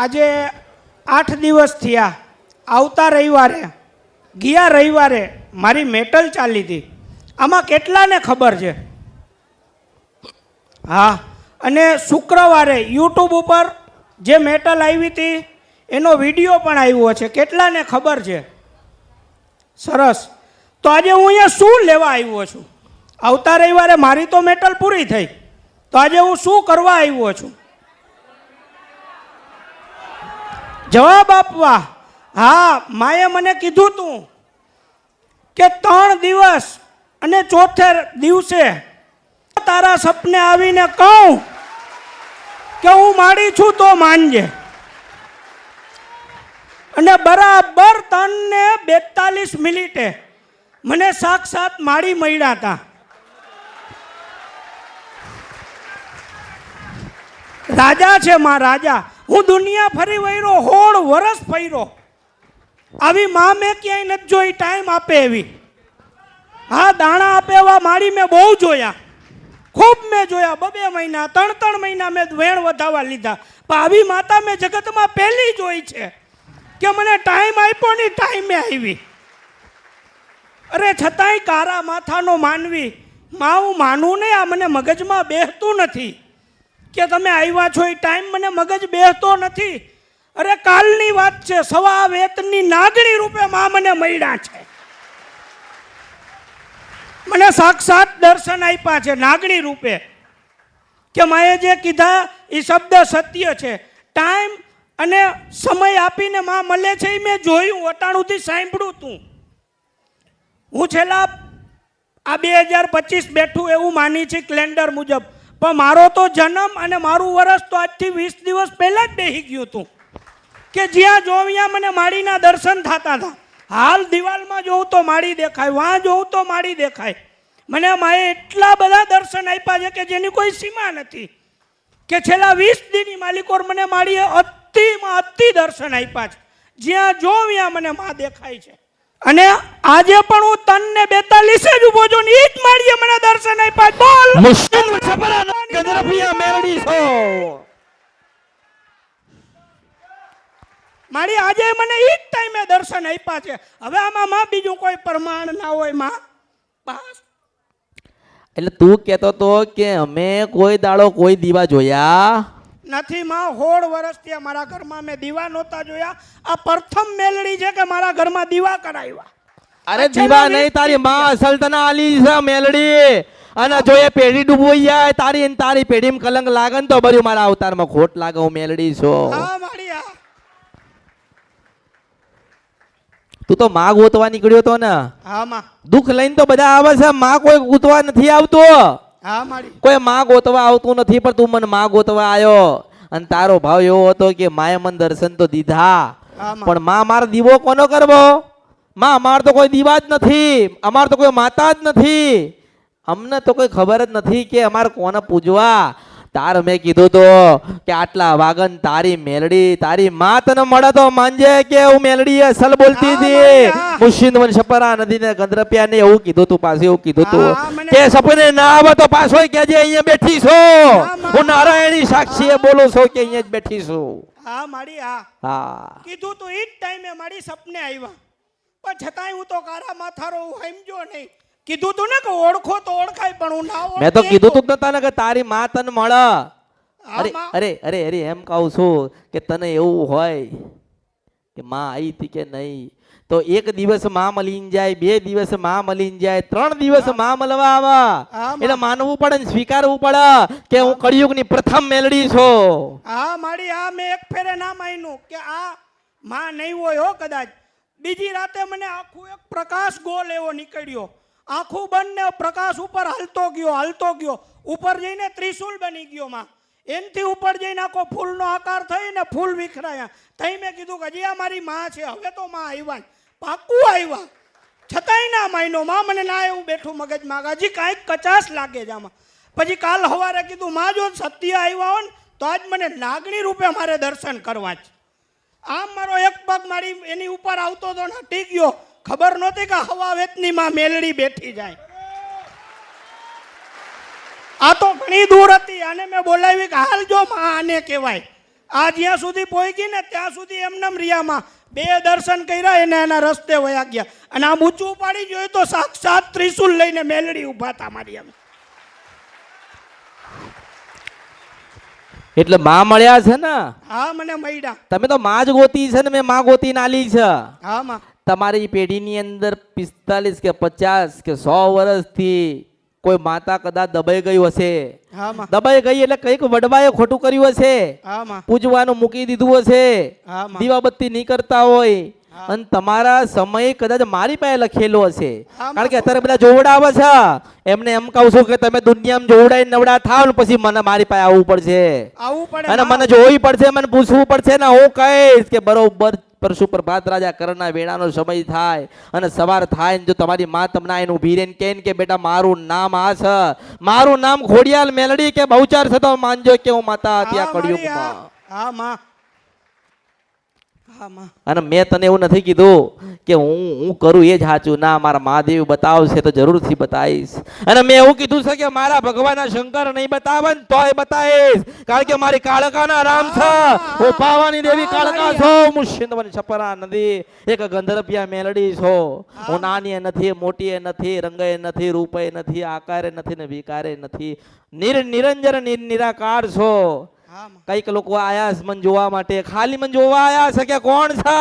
આજે આઠ દિવસ થયા, આવતા રવિવારે, ગયા રવિવારે મારી મેટલ ચાલી હતી. આમાં કેટલાને ખબર છે? હા, અને શુક્રવારે યુટ્યુબ ઉપર જે મેટલ આવી હતી, એનો વીડિયો પણ આવ્યો છે. કેટલાને ખબર છે? સરસ. તો આજે હું અહીંયા શું લેવા આવ્યો છું? આવતા રવિવારે મારી તો મેટલ પૂરી થઈ. તો આજે હું શું કરવા આવ્યો છું? જવાબ આપવા. હા, માએ મને કીધું તું કે ત્રણ દિવસ અને ચોથે દિવસે તારા સપને આવીને કહું કે હું માડી છું તો માનજે અને બરાબર ત્રણને બેતાલીસ મિનિટે મને સાક્ષાત માડી મળ્યા હતા રાજા છે માં રાજા. હું દુનિયા ફરી વૈરો હોળ વરસ ફર્યો આવી માં મેં ક્યાંય નથી જોઈ, ટાઈમ આપે એવી. હા, દાણા આપે એવા માળી મેં બહુ જોયા. ખૂબ મેં જોયા, બબે મહિના, ત્રણ ત્રણ મહિના મેં વેણ વધાવવા લીધા. પણ આવી માતા મેં જગતમાં પહેલી જોઈ છે કે મને ટાઈમ આપ્યો ને ટાઈમે આવી. અરે, છતાંય કારા માથાનો માનવી. માં હું માનું નહીં, આ મને મગજમાં બેસતું નથી. કે તમે આવ્યા છો એ ટાઈમ મને મગજ બેસતો નથી. અરે કાલની વાત છે, સવા વેતની નાગણી રૂપે મા મને મળ્યા છે. મને સાક્ષાત દર્શન આપ્યા છે, નાગણી રૂપે. કે માએ જે કીધા એ શબ્દ સત્ય છે. ટાઈમ અને સમય આપીને માં મળે છે એ મેં જોયું, અટાણુંથી સાંભળ્યું તું. હું છેલ્લા આ બે હજાર પચીસ બેઠું એવું માની છે કેલેન્ડર મુજબ. પણ મારો તો જન્મ અને મારું વરસ તો આજથી વીસ દિવસ પહેલાં જ બેસી ગયું હતું. કે જ્યાં જોઉં મને માળીના દર્શન થતા હતા. હાલ દિવાલમાં જોઉં તો માળી દેખાય, વાં જોઉં તો માળી દેખાય. મને માએ એટલા બધા દર્શન આપ્યા છે કે જેની કોઈ સીમા નથી. કે છેલ્લા વીસ દીની માલિકોર મને માળીએ અતિમાં અતિ દર્શન આપ્યા છે. જ્યાં જોઉં ત્યાં મને માં દેખાય છે. અને આજે પણ હું તનને બેતાલીસે જ ઊભો છું ને માળીએ મને દર્શન આપ્યા. બોલ. મુશ્કેલ છપરા ગંધરપિયા મેરડી છો. મારી આજે મને ઈ જ ટાઈમે દર્શન આપ્યા છે. હવે આમાં માં બીજું કોઈ પ્રમાણ ના હોયમાં. બસ. એટલે તું કહેતો તો કે અમે કોઈ દાડો કોઈ દીવા જોયા? નથી માં હોળ વર્ષથી અમારા મારા ઘરમાં. મેં દીવા નહોતા જોયા. આ પ્રથમ મેલડી છે કે મારા ઘરમાં દીવા કરાવ્યા. અરે દીવા નહીં તારી માં સલ્તના તને આલી છે મેલડી. અને જો એ પેઢી ડૂબવી જાય તારી ને તારી પેઢીમાં કલંક લાગે ને તો બર્યું મારા અવતારમાં ખોટ લાગે હું મેલડી છું. તું તો માં ગોતવા નીકળ્યો તો ને. હા માં. દુઃખ લઈને તો બધા આવે છે માં કોઈ ગોતવા નથી આવતો. હા મારી. કોઈ માં ગોતવા આવતું નથી પણ તું મને માં ગોતવા આવ્યો અને તારો ભાવ એવો હતો કે માએ મન દર્શન તો દીધા. પણ માં મારો દીવો કોનો કરવો? માં અમાર તો કોઈ દીવા જ નથી. અમાર તો કોઈ માતા જ નથી. અમને તો કોઈ ખબર જ નથી કે અમારે કોને પૂજવા. તાર મેં કીધું તો કે આટલા વાગન તારી મેલડી તારી માં તને મળે તો માનજે કે હું મેલડી અસલ બોલતી હતી. મુશીદ વન છપરા નદી ને ગંદ્રપિયા ને એવું કીધું તું પાછું એવું કીધું તું. કે સપને ના આવે તો પાછો કેજે અહીંયા બેઠી છો. હું નારાયણી સાક્ષી બોલું છું કે અહીંયા જ બેઠી છું. હા મારી હા. હા. કીધું તું ઈ જ ટાઈમે મારી સપને આવ્યા. પણ છતાંય હું તો કારા માથારો હું સમજો નહીં. કીધું તું ને કે ઓળખો તો ઓળખાય પણ હું ના મેં તો કીધું તું નતા ને કે તારી માં તને મળ. અરે અરે અરે અરે એમ કહું છું કે તને એવું હોય કે માં આવી હતી કે નહીં. તો એક દિવસમાં મળીને જાય બે દિવસમાં મલીન જાય ત્રણ દિવસમાં મળવા આવે. એટલે માનવું પડે ને સ્વીકારવું પડે કે હું કળિયુગની પ્રથમ મેલડી છું. હા મારી આ મેં એક ફેરે ના માન્યું કે આ માં નહીં હોય હો કદાચ. બીજી રાતે મને આખું એક પ્રકાશ ગોલ એવો નીકળ્યો. આખું બંને પ્રકાશ ઉપર હાલતો ગયો હાલતો ગયો. ઉપર જઈને ત્રિશુલ બની ગયો માં. એનથી ઉપર જઈને આખો ફૂલનો આકાર થઈને ફૂલ વિખરાયા. તઈ મેં કીધું કે હજી આ મારી માં છે, હવે તો માં આવ્યા. પાકું આવ્યા. છતાંય ના માયનો. માં મને ના એવું બેઠું મગજમાં કે હજી કાંઈક કચાશ લાગે છે આમાં. પછી કાલ સવારે કીધું, માં જો સત્ય આવ્યા હોય ને, તો આજ મને લાગણી રૂપે મારે દર્શન કરવા છે. આમ મારો એક પગ મારી એની ઉપર આવતો તો ને હટી ગયો. ખબર નહોતી કે હવા વેતની માં મેલડી બેઠી જાય. આ તો ઘણી દૂર હતી, આને મેં બોલાવી કે હાલ જો માં આને કહેવાય. આ જ્યાં સુધી પહોંચી ને ત્યાં સુધી એમનેમ રિયામાં બે દર્શન કર્યા, એને એના રસ્તે વયા ગયા. અને આમ ઊંચું પાડી જોયું તો સાક્ષાત ત્રિશુલ લઈને મેલડી ઊભા હતા મારી એમ. એટલે માં મળ્યા છે ને? હા મને મળ્યા. તમે તો માં જ ગોતી છે ને મેં માં ગોતી નાલી છે. હા માં. તમારી પેઢીની અંદર પિસ્તાલીસ કે પચાસ કે સો વર્ષથી કોઈ માતા કદાચ દબાઈ ગયું હશે? હા દબાઈ ગઈ એટલે કંઈક વડવાએ ખોટું કર્યું હશે? પૂજવાનું મૂકી દીધું હશે? દીવાબત્તી નહીં કરતા હોય? અને તમારા સમય કદાચ મારી પાસે લખેલો હશે. કારણ કે અત્યારે બધા જોવડાવે છે. એમને એમ કહું છું કે તમે દુનિયામાં જોવડાઈ નવડા થાવ ને પછી મને મારી પાસે આવવું પડશે. પડે અને મને જોવી પડશે મને પૂછવું પડશે ને હું કહીશ કે બરોબર પરશુ પ્રભાત રાજા કરના વેળાનો સમય થાય અને સવાર થાય ને જો તમારી માં તમને આઈને ઊભી રહીને કહે કે બેટા મારું નામ આ છે. મારું નામ ખોડિયાલ મેલડી કે બહુચાર છે તો માનજો કે હું માતા હા, કળિયુગમાં. હા માં. અને મેં તને એવું નથી કીધું કે હું હું કરું એ જ સાચું. ના મારા મહાદેવ બતાવશે તો જરૂરથી બતાવીશ. અને મેં એવું કીધું છે કે મારા ભગવાન શંકર નહીં બતાવે ને તોય બતાવીશ. કારણ કે મારી કાળકાના રામ છે. હું. પાવાની દેવી કાળકા છો. હું સિંધવન છપરા નદી એક ગંધર્પિયા મેલડી છો. હું. નાની નથી મોટી નથી રંગે નથી રૂપે નથી આકારે નથી ને વિકારે નથી. નિર નિરંજન નિર નિરાકાર છો. કંઈક લોકો આયા મન જોવા માટે. ખાલી મન જોવા આયા છે કે કોણ છે?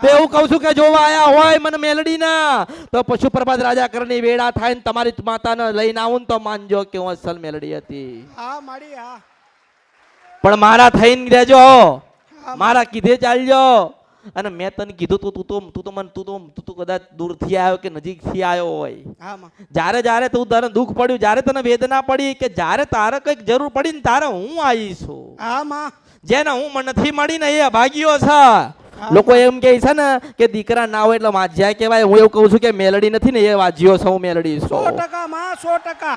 તો એવું કહું છું કે જોવા આયા હોય મને મેલડી ના. તો પશુ પ્રભાત રાજા કરની વેળા થાય ને તમારી માતાને લઈને આવું ને તો માનજો કે હું અસલ મેલડી હતી. હા મારી હા. પણ મારા થઈને રહેજો. મારા કીધે ચાલજો. અને મેં તને કીધું તું તું તો તું તો મને તું તો તું તો કદાચ દૂરથી આવ્યો કે નજીકથી આવ્યો હોય. જ્યારે જ્યારે તું તને દુઃખ પડ્યું જ્યારે તને વેદના પડી કે જ્યારે તારે કંઈક જરૂર પડી ને તારે હું આવી છું. હા માં જેને હું મને નથી મળી ને એ અભાગ્યો છે. લોકો એમ કહે છે ને કે દીકરા ના હોય એટલે વાંચ્યા કહેવાય. હું એવું કહું છું કે મેલડી નથી ને એ વાજ્યો છે હું મેલડી સો ટકા માં સો ટકા.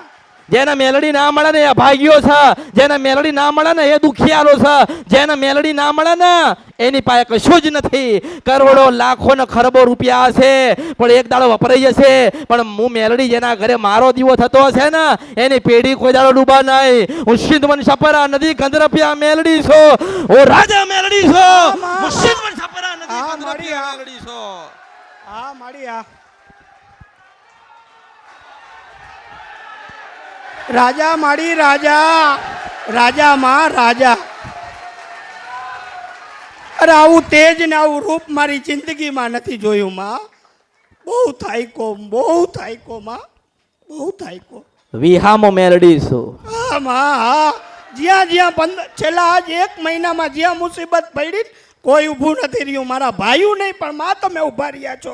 જેને મેલડી ના મળે ને એ અભાગ્યો છે. જેને મેલડી ના મળે ને એ દુખિયારો છે. જેને મેલડી ના મળે ને એની પાસે કશું જ નથી. કરોડો લાખો ને ખરબો રૂપિયા હશે. પણ એક દાડો વપરાઈ જશે. પણ હું મેલડી જેના ઘરે મારો દીવો થતો હશે ને એની પેઢી કોઈ દાડો ડૂબા નહીં. હું સિંધવન સપરા નદી ગંધરપિયા મેલડી છો. હું રાજા મેલડી છો. હું છપરા નદી હા, મેલડી છો. હા હા રાજા માડી રાજા રાજા માં રાજા. અરે આવું તેજ ને આવું રૂપ મારી જિંદગીમાં નથી જોયું માં. બહુ થાયકો બહુ થાયકો માં બહુ થાયકો વિહામો મેળડીશું હા માં હા. જ્યાં જ્યાં પંદર છેલ્લા આજ એક મહિનામાં જ્યાં મુસીબત પડી કોઈ ઊભું નથી રહ્યું. મારા ભાઈઓ નહીં પણ માં તમે ઊભા રહ્યા છો.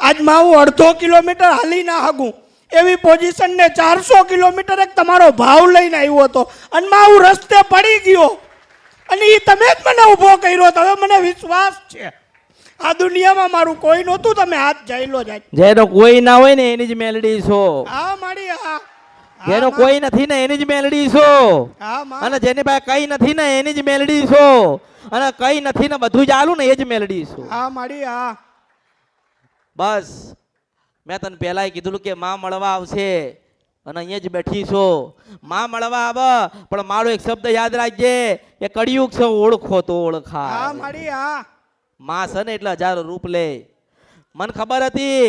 આજમાં હું અડધો કિલોમીટર હાલી ના હાગું. એવી પોઝિશન ને ચારસો કિલોમીટર એક તમારો ભાવ લઈને આવ્યો હતો. અને માં હું રસ્તે પડી ગયો. અને એ તમે જ મને ઊભો કર્યો તમે મને વિશ્વાસ છે. આ દુનિયામાં મારું કોઈ નહોતું. તમે હાથ જાયલો જાય જેનો કોઈ ના હોય ને એની જ મેલડી છો. હા મારી હા. જેનો કોઈ નથી ને એની જ મેલડી છો. અને જેની પાસે કઈ નથી ને એની જ મેલડી છો. અને કઈ નથી ને બધું જ આલું ને એ જ મેલડી છો. હા મારી હા. બસ. મેં તને પહેલાંય કીધું કે માં મળવા આવશે. અને અહીંયા જ બેઠી છો. માં મળવા આવ પણ મારો એક શબ્દ યાદ રાખજે એ કડિયુગ છે ઓળખો તો હા ઓળખા મારી હા. માં છે ને એટલે હજારો રૂપ લે. મને ખબર હતી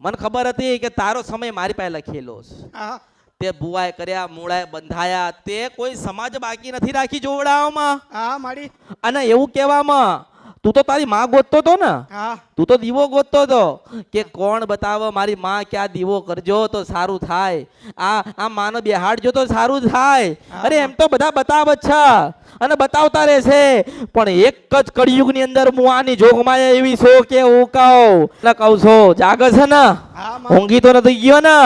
મને ખબર હતી કે તારો સમય મારી પાસે લખેલો છે. હા. તે ભુવાએ કર્યા મૂળાએ બંધાયા. તે કોઈ સમાજ બાકી નથી રાખી જોવડાવવામાં. હા મારી અને એવું કહેવામાં તું તો તારી માં ગોતતો તો ને? તું તો દીવો ગોતતો હતો કે કોણ બતાવો મારી માં કે આ દીવો કરજો તો સારું થાય. આ આ માનો બેહાડજો તો સારું થાય. અરે એમ તો બધા બતાવે છે. અને બતાવતા રહેશે. પણ એક જ કળિયુગની અંદર હું આની જોગમાં એવી છો કે હું કહું. એટલે કહું છો જાગ છે ને? ઊંઘી તો નથી ગયો ને?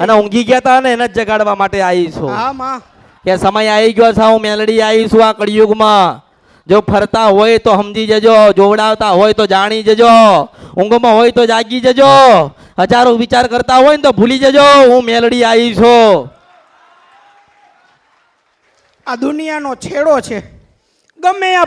અને ઊંઘી ગયા તા ને એને જ જગાડવા માટે આવી છું. કે સમય આવી ગયો છે હું મેલડી આવી છું આ કળિયુગમાં. જો ફરતા હોય તો સમજી જજો, જોવડાવતા હોય તો જાણી જજો, ઊંઘમાં હોય તો જાગી જજો, હજારો વિચાર કરતા હોય ને તો ભૂલી જજો, હું મેલડી આવી છું. આ દુનિયાનો છેડો છે. ગમે આ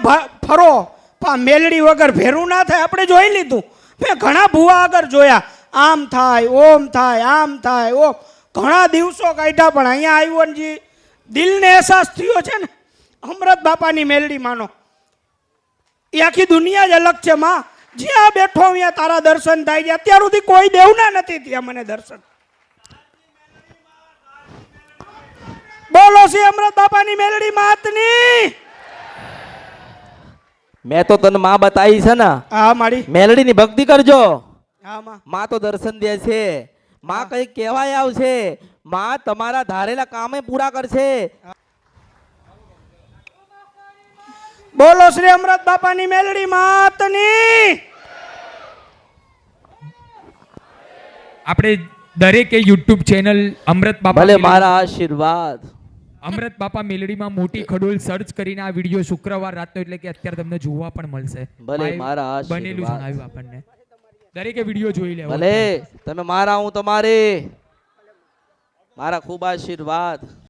ફરો પા મેલડી વગર ભેરું ના થાય, આપણે જોઈ લીધું. મેં ઘણા ભૂવા આગળ જોયા. આમ થાય, ઓમ થાય, આમ થાય, ઓમ. ઘણા દિવસો કાઢ્યા પણ અહીંયા આવ્યો ને જી દિલને અહેસાસ થયો છે ને. અમૃત બાપાની મેલડી માનો. એ આખી દુનિયા જ અલગ છે માં. જ્યાં બેઠો ત્યાં તારા દર્શન થાય છે. અત્યાર સુધી કોઈ દેવના નથી ત્યાં મને દર્શન. બોલો શ્રી અમૃત બાપાની મેલડી માતની મેં તો તને માં બતાવી છે ને. હા મારી. મેલડી ની ભક્તિ કરજો. હા માં. માં તો દર્શન દે છે. માં કઈ કહેવાય આવશે. માં તમારા ધારેલા કામે પૂરા કરશે. બોલો શ્રી અમૃત બાપાની મેલડી માતની. આપણે દરેકે યુટ્યુબ ચેનલ અમૃત બાપા ભલે મારા આશીર્વાદ. અમૃત બાપા મેલડીમાં મોટી ખડોલ સર્ચ કરીને આ વીડિયો શુક્રવાર રાતનો એટલે કે અત્યારે તમને જોવા પણ મળશે. ભલે મારા આશીર્વાદ. બનેલું. જણાવ્યું આપણને. દરેકે વીડિયો જોઈ લેવો. ભલે તમે મારા હું તમારે. મારા ખૂબ આશીર્વાદ.